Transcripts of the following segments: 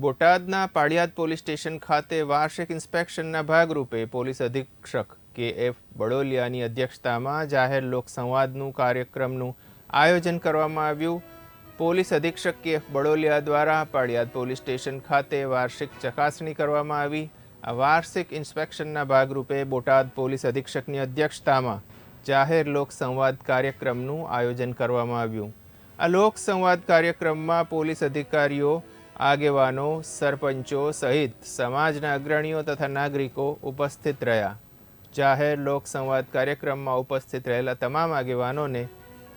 બોટાદના Paliyad police station ખાતે વાર્ષિક ઇન્સ્પેક્શનના ભાગરૂપે પોલીસ અધિક્ષક કે એફ બડોલિયાની અધ્યક્ષતામાં જાહેર લોકસંવાદનું કાર્યક્રમનું આયોજન કરવામાં આવ્યું. પોલીસ અધિક્ષક કે એફ બડોલિયા દ્વારા પાળિયાદ પોલીસ સ્ટેશન ખાતે વાર્ષિક ચકાસણી કરવામાં આવી. આ વાર્ષિક ઇન્સ્પેક્શનના ભાગરૂપે બોટાદ પોલીસ અધિક્ષકની અધ્યક્ષતામાં જાહેર લોકસંવાદ કાર્યક્રમનું આયોજન કરવામાં આવ્યું. આ લોકસંવાદ કાર્યક્રમમાં પોલીસ અધિકારીઓ આગેવાનો, સરપંચો સહિત સમાજના અગ્રણીઓ તથા નાગરિકો ઉપસ્થિત રહ્યા. જાહેર લોકસંવાદ કાર્યક્રમમાં ઉપસ્થિત રહેલા તમામ આગેવાનોને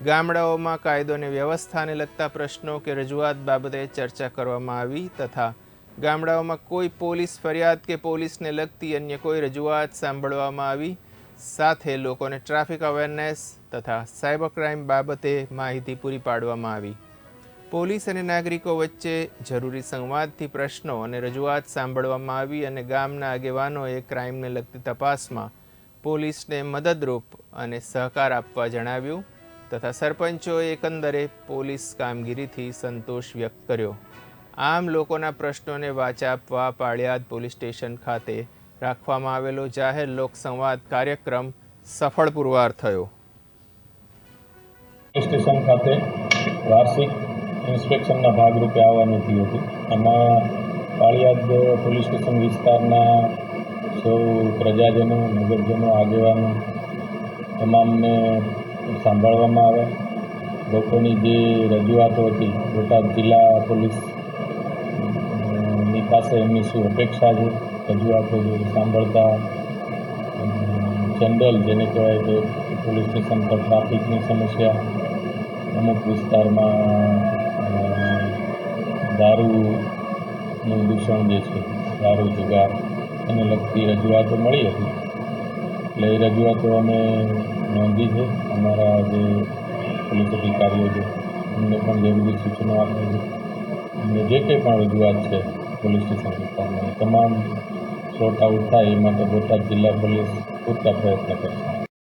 ગામડાઓમાં કાયદોને વ્યવસ્થાને લગતા પ્રશ્નો કે રજૂઆત બાબતે ચર્ચા કરવામાં આવી તથા ગામડાઓમાં કોઈ પોલીસ ફરિયાદ કે પોલીસને લગતી અન્ય કોઈ રજૂઆત સાંભળવામાં આવી, સાથે લોકોને ટ્રાફિક અવેરનેસ તથા સાયબર ક્રાઇમ બાબતે માહિતી પૂરી પાડવામાં આવી. પોલીસ અને નાગરિકો વચ્ચે જરૂરી સંવાદથી પ્રશ્નો અને રજૂઆત સાંભળવામાં આવી અને ગામના આગેવાનોએ ક્રાઇમને લગતી તપાસમાં પોલીસને મદદરૂપ અને સહકાર આપવા જણાવ્યું તથા સરપંચોએ એકંદરે પોલીસ કામગીરીથી સંતોષ વ્યક્ત કર્યો. આમ લોકોના પ્રશ્નોને વાચા આપવા પાળિયાદ પોલીસ સ્ટેશન ખાતે રાખવામાં આવેલો જાહેર લોકસંવાદ કાર્યક્રમ સફળ પુરવાર થયો સ્ટેશન ખાતે વાર્ષિક ઇન્સ્પેક્શનના ભાગરૂપે આવવાનું થયું હતું. આમાં પાળિયાદ પોલીસ સ્ટેશન વિસ્તારના સૌ પ્રજાજનો નગરજનો આગેવાનો તમામને સાંભળવામાં આવે લોકોની જે રજૂઆતો હતી, બોટાદ જિલ્લા પોલીસની પાસે એમની શું અપેક્ષા છે? રજૂઆતો સાંભળતા જનરલ જેને કહેવાય કે પોલીસ સ્ટેશન પર ટ્રાફિકની સમસ્યા અમુક વિસ્તારમાં દારૂનું દૂષણ જે છે, દારૂ, જુગાર, એને લગતી રજૂઆતો મળી હતી. એટલે એ રજૂઆતો અમે નોંધી છે. અમારા જે પોલીસ અધિકારીઓ છે, એમને પણ જરૂરી સૂચનો આપી છે. અને જે કંઈ પણ રજૂઆત છે પોલીસ સ્ટેશન વિસ્તારમાં તમામ સોર્ટ આઉટ થાય એ માટે બોટાદ જિલ્લા પોલીસ પૂરતા પ્રયત્ન કરશે.